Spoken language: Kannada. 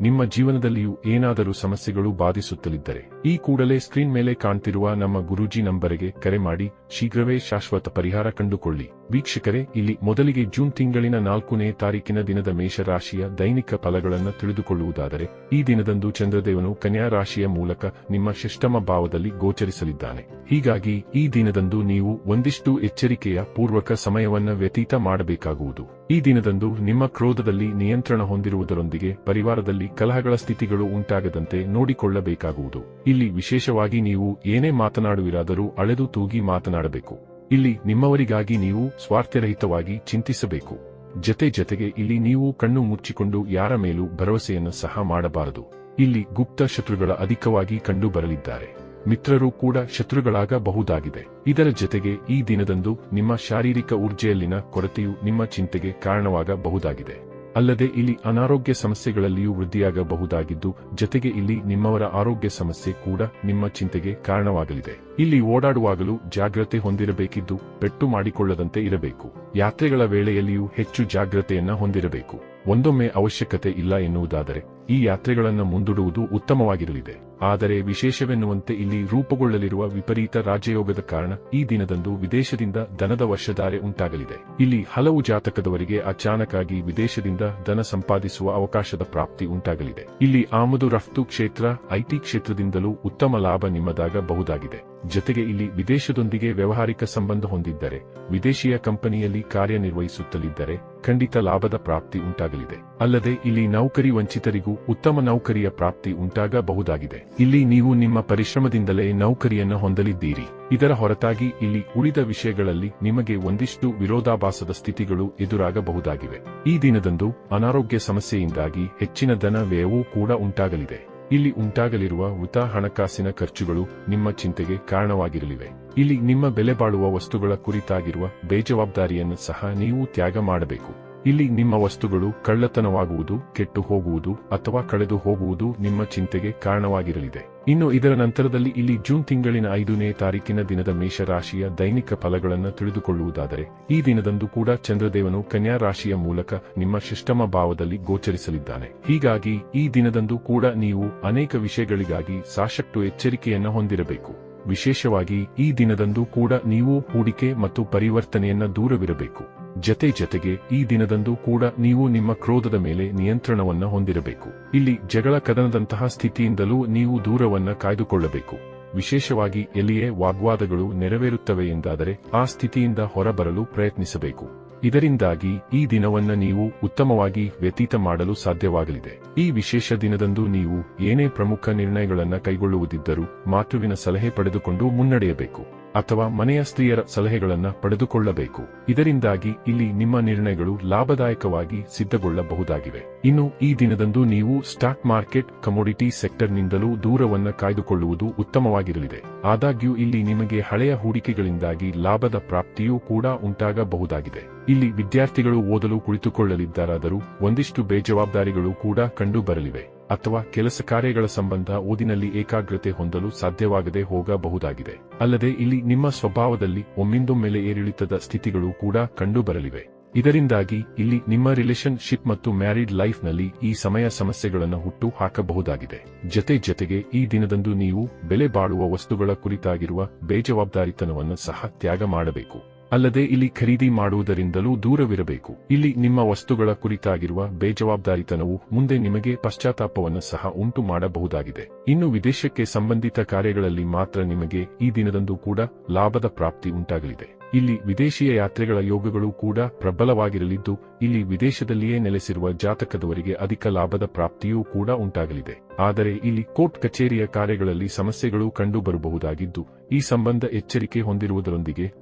ನಿಮ್ಮ ಜೀವನದಲ್ಲಿಯೂ ಏನಾದರೂ ಸಮಸ್ಯೆಗಳು ಬಾಧಿಸುತ್ತಲಿದ್ದರೆ, ಈ ಕೂಡಲೇ ಸ್ಕ್ರೀನ್ ಮೇಲೆ ಕಾಣ್ತಿರುವ ನಮ್ಮ ಗುರೂಜಿ ನಂಬರಿಗೆ ಕರೆ ಮಾಡಿ, ಶೀಘ್ರವೇ ಶಾಶ್ವತ ಪರಿಹಾರ ಕಂಡುಕೊಳ್ಳಿ. ವೀಕ್ಷಕರೇ, ಇಲ್ಲಿ ಮೊದಲಿಗೆ ಜೂನ್ ತಿಂಗಳಿನ ನಾಲ್ಕನೇ ತಾರೀಕಿನ ದಿನದ ಮೇಷರಾಶಿಯ ದೈನಿಕ ಫಲಗಳನ್ನು ತಿಳಿದುಕೊಳ್ಳುವುದಾದರೆ, ಈ ದಿನದಂದು ಚಂದ್ರದೇವನು ಕನ್ಯಾ ರಾಶಿಯ ಮೂಲಕ ನಿಮ್ಮ ಶಿಷ್ಟಮ ಭಾವದಲ್ಲಿ ಗೋಚರಿಸಲಿದ್ದಾನೆ. ಹೀಗಾಗಿ ಈ ದಿನದಂದು ನೀವು ಒಂದಿಷ್ಟು ಎಚ್ಚರಿಕೆಯ ಪೂರ್ವಕ ಸಮಯವನ್ನು ವ್ಯತೀತ ಮಾಡಬೇಕಾಗುವುದು. ಈ ದಿನದಂದು ನಿಮ್ಮ ಕ್ರೋಧದಲ್ಲಿ ನಿಯಂತ್ರಣ ಹೊಂದಿರುವುದರೊಂದಿಗೆ ಪರಿವಾರದಲ್ಲಿ ಕಲಹಗಳ ಸ್ಥಿತಿಗಳು ಉಂಟಾಗದಂತೆ ನೋಡಿಕೊಳ್ಳಬೇಕಾಗುವುದು. ಇಲ್ಲಿ ವಿಶೇಷವಾಗಿ ನೀವು ಏನೇ ಮಾತನಾಡುವಿರಾದರೂ ಅಳೆದು ತೂಗಿ ಮಾತನಾಡಬೇಕು. ಇಲ್ಲಿ ನಿಮ್ಮವರಿಗಾಗಿ ನೀವು ಸ್ವಾರ್ಥರಹಿತವಾಗಿ ಚಿಂತಿಸಬೇಕು. ಜತೆ ಜತೆಗೆ ಇಲ್ಲಿ ನೀವು ಕಣ್ಣು ಮುಚ್ಚಿಕೊಂಡು ಯಾರ ಮೇಲೂ ಭರವಸೆಯನ್ನು ಸಹ ಮಾಡಬಾರದು. ಇಲ್ಲಿ ಗುಪ್ತ ಶತ್ರುಗಳ ಅಧಿಕವಾಗಿ ಕಂಡು ಬರಲಿದ್ದಾರೆ ಮಿತ್ರರು ಕೂಡ ಶತ್ರುಗಳಾಗಬಹುದಾಗಿದೆ. ಇದರ ಜತೆಗೆ ಈ ದಿನದಂದು ನಿಮ್ಮ ಶಾರೀರಿಕ ಊರ್ಜೆಯಲ್ಲಿನ ಕೊರತೆಯು ನಿಮ್ಮ ಚಿಂತೆಗೆ ಕಾರಣವಾಗಬಹುದಾಗಿದೆ. ಅಲ್ಲದೆ ಇಲ್ಲಿ ಅನಾರೋಗ್ಯ ಸಮಸ್ಯೆಗಳಲ್ಲಿಯೂ ವೃದ್ಧಿಯಾಗಬಹುದಾಗಿದ್ದು, ಜತೆಗೆ ಇಲ್ಲಿ ನಿಮ್ಮವರ ಆರೋಗ್ಯ ಸಮಸ್ಯೆ ಕೂಡ ನಿಮ್ಮ ಚಿಂತೆಗೆ ಕಾರಣವಾಗಲಿದೆ. ಇಲ್ಲಿ ಓಡಾಡುವಾಗಲೂ ಜಾಗ್ರತೆ ಹೊಂದಿರಬೇಕಿದ್ದು, ಪೆಟ್ಟು ಮಾಡಿಕೊಳ್ಳದಂತೆ ಇರಬೇಕು. ಯಾತ್ರೆಗಳ ವೇಳೆಯಲ್ಲಿಯೂ ಹೆಚ್ಚು ಜಾಗ್ರತೆಯನ್ನ ಹೊಂದಿರಬೇಕು. ಒಂದೊಮ್ಮೆ ಅವಶ್ಯಕತೆ ಇಲ್ಲ ಎನ್ನುವುದಾದರೆ ಈ ಯಾತ್ರೆಗಳನ್ನು ಮುಂದೂಡುವುದು ಉತ್ತಮವಾಗಿರಲಿದೆ. ಆದರೆ ವಿಶೇಷವೆನ್ನುವಂತೆ ಇಲ್ಲಿ ರೂಪುಗೊಳ್ಳಲಿರುವ ವಿಪರೀತ ರಾಜಯೋಗದ ಕಾರಣ ಈ ದಿನದಂದು ವಿದೇಶದಿಂದ ದನದ ವರ್ಷಧಾರೆ ಉಂಟಾಗಲಿದೆ. ಇಲ್ಲಿ ಹಲವು ಜಾತಕದವರಿಗೆ ಅಚಾನಕಾಗಿ ವಿದೇಶದಿಂದ ಧನ ಸಂಪಾದಿಸುವ ಅವಕಾಶದ ಪ್ರಾಪ್ತಿ ಉಂಟಾಗಲಿದೆ. ಇಲ್ಲಿ ಆಮದು ರಫ್ತು ಕ್ಷೇತ್ರ, ಐಟಿ ಕ್ಷೇತ್ರದಿಂದಲೂ ಉತ್ತಮ ಲಾಭ ನಿಮ್ಮದಾಗಬಹುದಾಗಿದೆ. ಜತೆಗೆ ಇಲ್ಲಿ ವಿದೇಶದೊಂದಿಗೆ ವ್ಯವಹಾರಿಕ ಸಂಬಂಧ ಹೊಂದಿದ್ದರೆ, ವಿದೇಶಿಯ ಕಂಪನಿಯಲ್ಲಿ ಕಾರ್ಯನಿರ್ವಹಿಸುತ್ತಲಿದ್ದರೆ ಖಂಡಿತ ಲಾಭದ ಪ್ರಾಪ್ತಿ ಉಂಟಾಗಲಿದೆ. ಅಲ್ಲದೆ ಇಲ್ಲಿ ನೌಕರಿ ವಂಚಿತರಿಗೂ ಉತ್ತಮ ನೌಕರಿಯ ಪ್ರಾಪ್ತಿ ಉಂಟಾಗಬಹುದಾಗಿದೆ. ಇಲ್ಲಿ ನೀವು ನಿಮ್ಮ ಪರಿಶ್ರಮದಿಂದಲೇ ನೌಕರಿಯನ್ನು ಹೊಂದಲಿದ್ದೀರಿ. ಇದರ ಹೊರತಾಗಿ ಇಲ್ಲಿ ಉಳಿದ ವಿಷಯಗಳಲ್ಲಿ ನಿಮಗೆ ಒಂದಿಷ್ಟು ವಿರೋಧಾಭಾಸದ ಸ್ಥಿತಿಗಳು ಎದುರಾಗಬಹುದಾಗಿವೆ. ಈ ದಿನದಂದು ಅನಾರೋಗ್ಯ ಸಮಸ್ಯೆಯಿಂದಾಗಿ ಹೆಚ್ಚಿನ ಧನ ವ್ಯಯವೂ ಕೂಡ ಉಂಟಾಗಲಿದೆ. ಇಲ್ಲಿ ಉಂಟಾಗಲಿರುವ ಉತ ಹಣಕಾಸಿನ ಖರ್ಚುಗಳು ನಿಮ್ಮ ಚಿಂತೆಗೆ ಕಾರಣವಾಗಿರಲಿವೆ. ಇಲ್ಲಿ ನಿಮ್ಮ ಬೆಲೆ ಬಾಳುವ ವಸ್ತುಗಳ ಕುರಿತಾಗಿರುವ ಬೇಜವಾಬ್ದಾರಿಯನ್ನು ಸಹ ನೀವು ತ್ಯಾಗ ಮಾಡಬೇಕು. ಇಲ್ಲಿ ನಿಮ್ಮ ವಸ್ತುಗಳು ಕಳ್ಳತನವಾಗುವುದು ಕೆಟ್ಟು ಹೋಗುವುದು ಅಥವಾ ಕಳೆದು ಹೋಗುವುದು ನಿಮ್ಮ ಚಿಂತೆಗೆ ಕಾರಣವಾಗಿರಲಿದೆ. ಇನ್ನು ಇದರ ನಂತರದಲ್ಲಿ ಇಲ್ಲಿ ಜೂನ್ ತಿಂಗಳಿನ ಐದನೇ ತಾರೀಕಿನ ದಿನದ ಮೇಷರಾಶಿಯ ದೈನಿಕ ಫಲಗಳನ್ನು ತಿಳಿದುಕೊಳ್ಳುವುದಾದರೆ, ಈ ದಿನದಂದು ಕೂಡ ಚಂದ್ರದೇವನು ಕನ್ಯಾ ರಾಶಿಯ ಮೂಲಕ ನಿಮ್ಮ ಶಿಷ್ಟಮ ಭಾವದಲ್ಲಿ ಗೋಚರಿಸಲಿದ್ದಾನೆ. ಹೀಗಾಗಿ ಈ ದಿನದಂದು ಕೂಡ ನೀವು ಅನೇಕ ವಿಷಯಗಳಿಗಾಗಿ ಸಾಕಷ್ಟು ಎಚ್ಚರಿಕೆಯನ್ನು ಹೊಂದಿರಬೇಕು. ವಿಶೇಷವಾಗಿ ಈ ದಿನದಂದು ಕೂಡ ನೀವು ಹೂಡಿಕೆ ಮತ್ತು ಪರಿವರ್ತನೆಯನ್ನ ದೂರವಿರಬೇಕು. ಜತೆ ಜತೆಗೆ ಈ ದಿನದಂದು ಕೂಡ ನೀವು ನಿಮ್ಮ ಕ್ರೋಧದ ಮೇಲೆ ನಿಯಂತ್ರಣವನ್ನು ಹೊಂದಿರಬೇಕು. ಇಲ್ಲಿ ಜಗಳ ಕದನದಂತಹ ಸ್ಥಿತಿಯಿಂದಲೂ ನೀವು ದೂರವನ್ನ ಕಾಯ್ದುಕೊಳ್ಳಬೇಕು. ವಿಶೇಷವಾಗಿ ಎಲ್ಲಿಯೇ ವಾಗ್ವಾದಗಳು ನೆರವೇರುತ್ತವೆ ಎಂದಾದರೆ ಆ ಸ್ಥಿತಿಯಿಂದ ಹೊರಬರಲು ಪ್ರಯತ್ನಿಸಬೇಕು. ಇದರಿಂದಾಗಿ ಈ ದಿನವನ್ನ ನೀವು ಉತ್ತಮವಾಗಿ ವ್ಯತೀತ ಮಾಡಲು ಸಾಧ್ಯವಾಗಲಿದೆ. ಈ ವಿಶೇಷ ದಿನದಂದು ನೀವು ಏನೇ ಪ್ರಮುಖ ನಿರ್ಣಯಗಳನ್ನು ಕೈಗೊಳ್ಳುವುದಿದ್ದರೂ ಮಾತುವಿನ ಸಲಹೆ ಪಡೆದುಕೊಂಡು ಮುನ್ನಡೆಯಬೇಕು. ಅಥವಾ ಮನೆಯ ಸ್ತ್ರೀಯರ ಸಲಹೆಗಳನ್ನು ಪಡೆದುಕೊಳ್ಳಬೇಕು. ಇದರಿಂದಾಗಿ ಇಲ್ಲಿ ನಿಮ್ಮ ನಿರ್ಣಯಗಳು ಲಾಭದಾಯಕವಾಗಿ ಸಿದ್ಧಗೊಳ್ಳಬಹುದಾಗಿವೆ. ಇನ್ನು ಈ ದಿನದಂದು ನೀವು ಸ್ಟಾಕ್ ಮಾರ್ಕೆಟ್ ಕಮೋಡಿಟಿ ಸೆಕ್ಟರ್ನಿಂದಲೂ ದೂರವನ್ನ ಕಾಯ್ದುಕೊಳ್ಳುವುದು ಉತ್ತಮವಾಗಿರಲಿದೆ. ಆದಾಗ್ಯೂ ಇಲ್ಲಿ ನಿಮಗೆ ಹಳೆಯ ಹೂಡಿಕೆಗಳಿಂದಾಗಿ ಲಾಭದ ಪ್ರಾಪ್ತಿಯೂ ಕೂಡ ಉಂಟಾಗಬಹುದಾಗಿದೆ. ಇಲ್ಲಿ ವಿದ್ಯಾರ್ಥಿಗಳು ಓದಲು ಕುಳಿತುಕೊಳ್ಳಲಿದ್ದಾರಾದರೂ ಒಂದಿಷ್ಟು ಬೇಜವಾಬ್ದಾರಿಗಳು ಕೂಡ ಕಂಡು ಬರಲಿವೆ ಅಥವಾ ಕೆಲಸ ಕಾರ್ಯಗಳ ಸಂಬಂಧ ಓದಿನಲ್ಲಿ ಏಕಾಗ್ರತೆ ಹೊಂದಲು ಸಾಧ್ಯವಾಗದೆ ಹೋಗಬಹುದಾಗಿದೆ. ಅಲ್ಲದೆ ಇಲ್ಲಿ ನಿಮ್ಮ ಸ್ವಭಾವದಲ್ಲಿ ಒಮ್ಮಿಂದೊಮ್ಮೆಲೆ ಏರಿಳಿತದ ಸ್ಥಿತಿಗಳು ಕೂಡ ಕಂಡುಬರಲಿವೆ. ಇದರಿಂದಾಗಿ ಇಲ್ಲಿ ನಿಮ್ಮ ರಿಲೇಷನ್ ಶಿಪ್ ಮತ್ತು ಮ್ಯಾರಿಡ್ ಲೈಫ್ನಲ್ಲಿ ಈ ಸಮಯ ಸಮಸ್ಯೆಗಳನ್ನು ಹುಟ್ಟು ಹಾಕಬಹುದಾಗಿದೆ ಜತೆ ಜತೆಗೆ ಈ ದಿನದಂದು ನೀವು ಬೆಲೆ ಬಾಳುವ ವಸ್ತುಗಳ ಕುರಿತಾಗಿರುವ ಬೇಜವಾಬ್ದಾರಿತನವನ್ನು ಸಹ ತ್ಯಾಗ ಮಾಡಬೇಕು. ಅಲ್ಲದೆ ಇಲ್ಲಿ ಖರೀದಿ ಮಾಡುವುದರಿಂದಲೂ ದೂರವಿರಬೇಕು. ಇಲ್ಲಿ ನಿಮ್ಮ ವಸ್ತುಗಳ ಕುರಿತಾಗಿರುವ ಬೇಜವಾಬ್ದಾರಿತನವು ಮುಂದೆ ನಿಮಗೆ ಪಶ್ಚಾತ್ತಾಪವನ್ನು ಸಹ ಉಂಟು ಮಾಡಬಹುದಾಗಿದೆ ಇನ್ನು ವಿದೇಶಕ್ಕೆ ಸಂಬಂಧಿತ ಕಾರ್ಯಗಳಲ್ಲಿ ಮಾತ್ರ ನಿಮಗೆ ಈ ದಿನದಂದು ಕೂಡ ಲಾಭದ ಪ್ರಾಪ್ತಿ ಉಂಟಾಗಲಿದೆ. ಇಲ್ಲಿ ವಿದೇಶಿಯ ಯಾತ್ರೆಗಳ ಯೋಗಗಳು ಕೂಡ ಪ್ರಬಲವಾಗಿರಲಿದ್ದು, ಇಲ್ಲಿ ವಿದೇಶದಲ್ಲಿಯೇ ನೆಲೆಸಿರುವ ಜಾತಕದವರಿಗೆ ಅಧಿಕ ಲಾಭದ ಪ್ರಾಪ್ತಿಯೂ ಕೂಡ ಉಂಟಾಗಲಿದೆ. ಆದರೆ ಇಲ್ಲಿ ಕೋರ್ಟ್ ಕಚೇರಿಯ ಕಾರ್ಯಗಳಲ್ಲಿ ಸಮಸ್ಯೆಗಳು ಕಂಡುಬರಬಹುದಾಗಿದ್ದು, ಈ ಸಂಬಂಧ ಎಚ್ಚರಿಕೆ ಹೊಂದಿರುವುದರೊಂದಿಗೆ